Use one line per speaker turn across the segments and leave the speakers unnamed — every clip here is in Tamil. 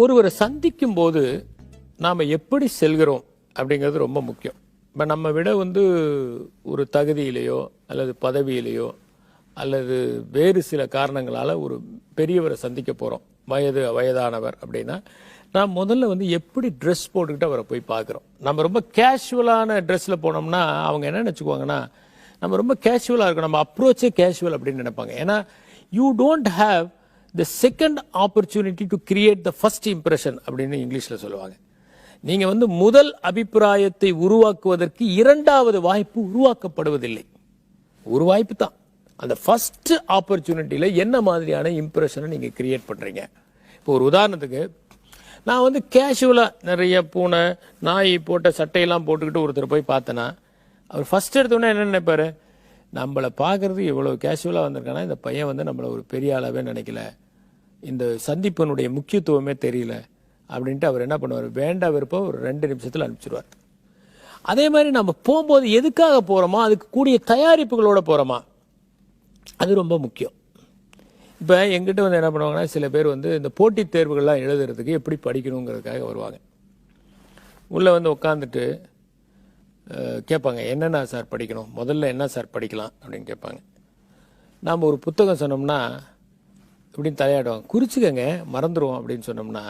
ஒருவரை சந்திக்கும் போது நாம் எப்படி செல்கிறோம் அப்படிங்கிறது ரொம்ப முக்கியம். இப்போ நம்ம விட வந்து ஒரு தகுதியிலேயோ அல்லது பதவியிலேயோ அல்லது வேறு சில காரணங்களால் ஒரு பெரியவரை சந்திக்க போகிறோம் வயது வயதானவர் அப்படின்னா நான் முதல்ல வந்து எப்படி ட்ரெஸ் போட்டுக்கிட்டு அவரை போய் பார்க்குறோம். நம்ம ரொம்ப கேஷுவலான ட்ரெஸ்ஸில் போனோம்னா அவங்க என்ன நினச்சிக்குவாங்கன்னா நம்ம ரொம்ப கேஷுவலாக இருக்கும் நம்ம அப்ரோச்சே கேஷுவல் அப்படின்னு நினைப்பாங்க. ஏன்னா you don't have the second opportunity to create the first impression அப்படின்னு இங்கிலீஷில் சொல்லுவாங்க. நீங்கள் வந்து முதல் அபிப்பிராயத்தை உருவாக்குவதற்கு இரண்டாவது வாய்ப்பு உருவாக்கப்படுவதில்லை. ஒரு வாய்ப்பு தான். அந்த ஃபர்ஸ்ட் ஆப்பர்ச்சுனிட்டியில் என்ன மாதிரியான இம்ப்ரெஷனை நீங்கள் கிரியேட் பண்ணுறீங்க இப்போ ஒரு உதாரணத்துக்கு நான் வந்து கேஷுவலாக நிறைய பூனை நாய் போட்ட சட்டையெல்லாம் போட்டுக்கிட்டு ஒருத்தர் போய் பார்த்தேன்னா அவர் ஃபர்ஸ்ட் எடுத்தோன்னே என்ன நினைப்பார்? நம்மளை பார்க்கறது இவ்வளோ கேஷுவலாக வந்திருக்கானா? இந்த பையன் வந்து நம்மளை ஒரு பெரிய ஆளாகவே நினைக்கல. இந்த சந்திப்பினுடைய முக்கியத்துவமே தெரியல அப்படின்ட்டு அவர் என்ன பண்ணுவார்? வேண்டா விருப்பம் ஒரு ரெண்டு நிமிஷத்தில் அனுப்பிச்சிடுவார் அதே மாதிரி நம்ம போகும்போது எதுக்காக போகிறோமோ அதுக்கு கூடிய தயாரிப்புகளோடு போகிறோமா அது ரொம்ப முக்கியம். இப்போ எங்கிட்ட வந்து என்ன பண்ணுவாங்கன்னா சில பேர் வந்து இந்த போட்டித் தேர்வுகள்லாம் எழுதுறதுக்கு எப்படி படிக்கணுங்கிறதுக்காக வருவாங்க. உள்ளே வந்து உட்காந்துட்டு கேட்பாங்க என்னென்ன சார் படிக்கணும்? முதல்ல என்ன சார் படிக்கலாம்? அப்படின்னு கேட்பாங்க. நாம் ஒரு புத்தகம் சொன்னோம்னா இப்படின்னு தலையாடுவாங்க. குறிச்சிக்கங்க மறந்துடுவோம் அப்படின்னு சொன்னோம்னா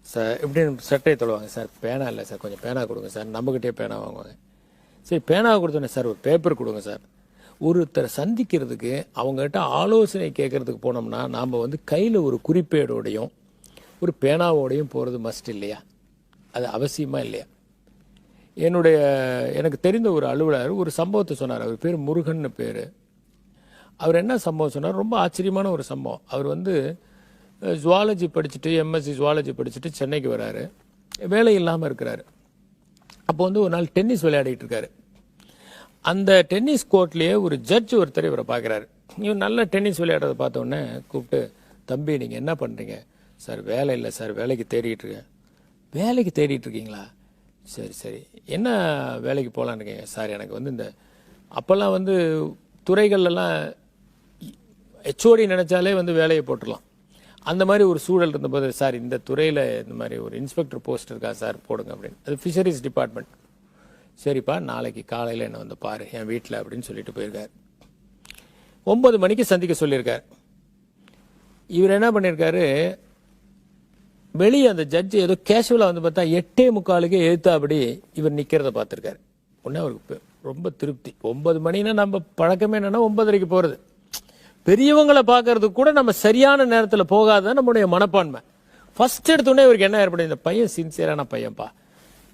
சார் இப்படின்னு சட்டையை தொழுவாங்க. சார் பேனா இல்லை சார் கொஞ்சம் பேனா கொடுங்க சார். நம்மக்கிட்டே பேனா வாங்குவாங்க. சரி பேனாவை கொடுத்தோன்னே சார் ஒரு பேப்பர் கொடுங்க சார். ஒருத்தரை சந்திக்கிறதுக்கு அவங்ககிட்ட ஆலோசனை கேட்கறதுக்கு போனோம்னா நாம் வந்து கையில் ஒரு குறிப்பேடோடையும் ஒரு பேனாவோடையும் போகிறது மஸ்ட் இல்லையா? அது அவசியமாக இல்லையா? என்னுடைய எனக்கு தெரிந்த ஒரு அலுவலர் ஒரு சம்பவத்தை சொன்னார். அவர் பேர் முருகன்னு பேர். அவர் என்ன சம்பவம் சொன்னார்? ரொம்ப ஆச்சரியமான ஒரு சம்பவம். அவர் வந்து ஜுவாலஜி படிச்சுட்டு எம்எஸ்சி ஜுவாலஜி படிச்சுட்டு சென்னைக்கு வராரு. வேலை இல்லாமல் இருக்கிறாரு. அப்போ வந்து ஒரு நாள் டென்னிஸ் விளையாடிட்டு இருக்காரு. அந்த டென்னிஸ் கோர்ட்லேயே ஒரு ஜட்ஜ் ஒருத்தர் இவரை பார்க்குறாரு. இவர் நல்ல டென்னிஸ் விளையாடுறத பார்த்தோன்னே கூப்பிட்டு தம்பி நீங்கள் என்ன பண்ணுறீங்க சார் வேலை இல்லை சார். வேலைக்கு தேடிட்டு இருக்கேன். வேலைக்கு தேடிட்டு இருக்கீங்களா? சரி சரி. என்ன வேலைக்கு போகலான்னு இருக்கீங்க? சார் எனக்கு வந்து இந்த அப்போல்லாம் வந்து துறைகள்லாம் ஹெச்ஓடி நினைச்சாலே வந்து வேலையை போட்டுடலாம். அந்த மாதிரி ஒரு சூழல் இருந்தபோது சார் இந்த துறையில் இந்த மாதிரி ஒரு இன்ஸ்பெக்டர் போஸ்ட் இருக்கா? சார் போடுங்க அப்படின்னு. அது ஃபிஷரிஸ் டிபார்ட்மெண்ட் சரிப்பா நாளைக்கு காலையில் என்னை வந்து பாரு என் வீட்டில் அப்படின்னு சொல்லிட்டு போயிருக்கார். ஒம்பது மணிக்கு சந்திக்க சொல்லியிருக்கார். இவர் என்ன பண்ணியிருக்காரு? வெளியே அந்த ஜட்ஜ் ஏதோ கேஷுவலாக வந்து பார்த்தா எட்டே முக்காலுக்கு எழுத்தாபடி இவர் நிற்கிறத பார்த்துருக்காரு. ஒன்றே அவருக்கு ரொம்ப திருப்தி. ஒன்பது மணின்னா நம்ம பழக்கமே என்னென்னா ஒன்பதரைக்கு போகிறது பெரியவங்களை பார்க்கறதுக்கு கூட நம்ம சரியான நேரத்தில் போகாத நம்முடைய மனப்பான்மை. ஃபர்ஸ்ட் எடுத்தோடனே இவருக்கு என்ன ஏற்படும்? இந்த பையன் சின்சியரான பையன்ப்பா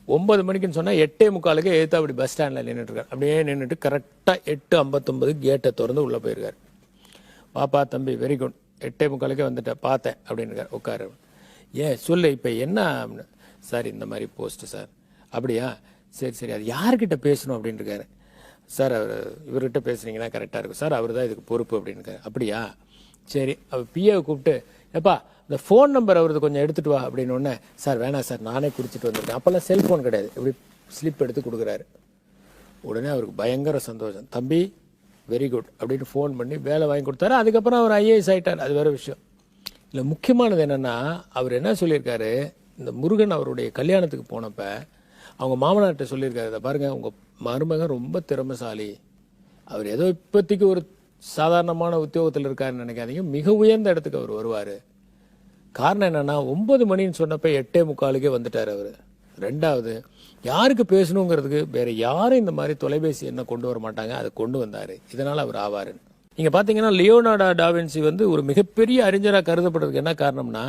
ஒன்பது மணிக்குன்னு சொன்னால் எட்டே முக்காலுக்கு எழுத்து அப்படி பஸ் ஸ்டாண்டில் நின்றுட்டுருக்காரு அப்படியே நின்றுட்டு கரெக்டாக எட்டு ஐம்பத்தொம்பது கேட்டை திறந்து உள்ளே போயிருக்காரு. பாப்பா தம்பி வெரி குட் எட்டே முக்காலுக்கே வந்துட்டேன். பார்த்தேன். அப்படின்னு இருக்காரு உட்காரு. ஏன் சொல்லு இப்போ என்ன? அப்படின்னு. சார் இந்த மாதிரி போஸ்ட்டு சார். அப்படியா? சரி சரி. அது யார்கிட்ட பேசணும்? அப்படின்னு இருக்காரு சார் அவர் இவர்கிட்ட பேசுனீங்கன்னா கரெக்டாக இருக்கும். சார் அவர் தான் இதுக்கு பொறுப்பு அப்படின்னு அப்படியா? சரி அவர் பிஏவை கூப்பிட்டு எப்பா இந்த ஃபோன் நம்பர் அவரது கொஞ்சம் எடுத்துகிட்டு வா அப்படின்னு உடனே சார் வேணாம் சார் நானே குடிச்சிட்டு வந்துருக்கேன் அப்போல்லாம் செல்ஃபோன் கிடையாது. இப்படி ஸ்லிப் எடுத்து கொடுக்குறாரு. உடனே அவருக்கு பயங்கர சந்தோஷம். தம்பி வெரி குட் அப்படின்னு ஃபோன் பண்ணி வேலை வாங்கி கொடுத்தாரு. அதுக்கப்புறம் அவர் ஐஏஎஸ் ஆகிட்டார் அது வேற விஷயம். இல்லை முக்கியமானது என்னென்னா அவர் என்ன சொல்லியிருக்காரு? இந்த முருகன் அவருடைய கல்யாணத்துக்கு போனப்போ அவங்க மாமனார்கிட்ட சொல்லியிருக்காரு "இதை பாருங்கள் உங்கள் மருமகன் ரொம்ப திறமைசாலி. அவர் ஏதோ இப்போதைக்கு ஒரு சாதாரணமான உத்தியோகத்தில் இருக்காருன்னு நினைக்காதீங்க மிக உயர்ந்த இடத்துக்கு அவர் வருவார். காரணம் என்னன்னா ஒன்பது மணின்னு சொன்னப்போ எட்டே முக்காலுக்கே வந்துட்டார் அவர். ரெண்டாவது யாருக்கு பேசணுங்கிறதுக்கு வேறு யாரும் இந்த மாதிரி தொலைபேசி என்ன கொண்டு வர மாட்டாங்க அதை கொண்டு வந்தார். இதனால் அவர் ஆவார் நீங்கள் பார்த்தீங்கன்னா லியோனாடா டாவின்சி வந்து ஒரு மிகப்பெரிய அறிஞராக கருதப்படுறதுக்கு என்ன காரணம்னா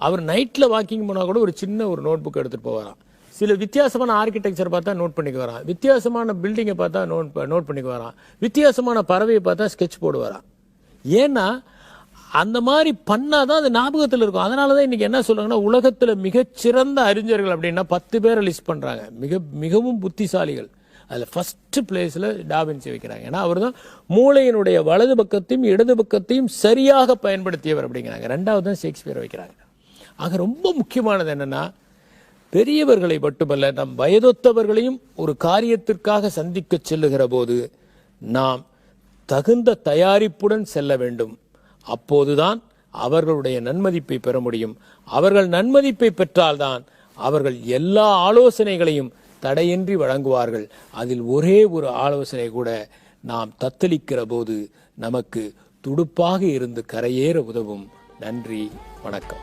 அவர் நைட்டில் வாக்கிங் போனால் கூட ஒரு சின்ன ஒரு நோட் புக் எடுத்துகிட்டு போவாராம். சில வித்தியாசமான ஆர்கிடெக்சர் பார்த்தா நோட் பண்ணிக்க வரான். வித்தியாசமான பில்டிங்கை பார்த்தா நோட் நோட் பண்ணிக்க வரான். வித்தியாசமான பறவையை பார்த்தா ஸ்கெட்ச் போடுவாராம் ஏன்னா அந்த மாதிரி பண்ணால் தான் அது ஞாபகத்தில் இருக்கும். அதனால தான் இன்றைக்கி என்ன சொல்கிறாங்கன்னா உலகத்தில் மிகச்சிறந்த அறிஞர்கள் அப்படின்னா பத்து பேரை லிஸ்ட் பண்ணுறாங்க மிக மிகவும் புத்திசாலிகள். அதில் ஃபஸ்ட்டு பிளேஸில் டாபின்ஸி வைக்கிறாங்க. ஏன்னா அவர் தான் மூளையினுடைய வலது பக்கத்தையும் இடது பக்கத்தையும் சரியாக பயன்படுத்தியவர் அப்படிங்கிறாங்க. ரெண்டாவது தான் ஷேக்ஸ்பியர் வைக்கிறாங்க. ஆக ரொம்ப முக்கியமானது என்னென்னா பெரியவர்களை மட்டுமல்ல நம் வயதொத்தவர்களையும் ஒரு காரியத்திற்காக சந்திக்க செல்லுகிற போது நாம் தகுந்த தயாரிப்புடன் செல்ல வேண்டும். அப்போதுதான் அவர்களுடைய நன்மதிப்பை பெற முடியும். அவர்கள் நன்மதிப்பை பெற்றால்தான் அவர்கள் எல்லா ஆலோசனைகளையும் தடையின்றி வழங்குவார்கள். அதில் ஒரே ஒரு ஆலோசனை கூட நாம் தத்தளிக்கிற போது நமக்கு துடுப்பாக இருந்து கரையேற உதவும். நன்றி வணக்கம்.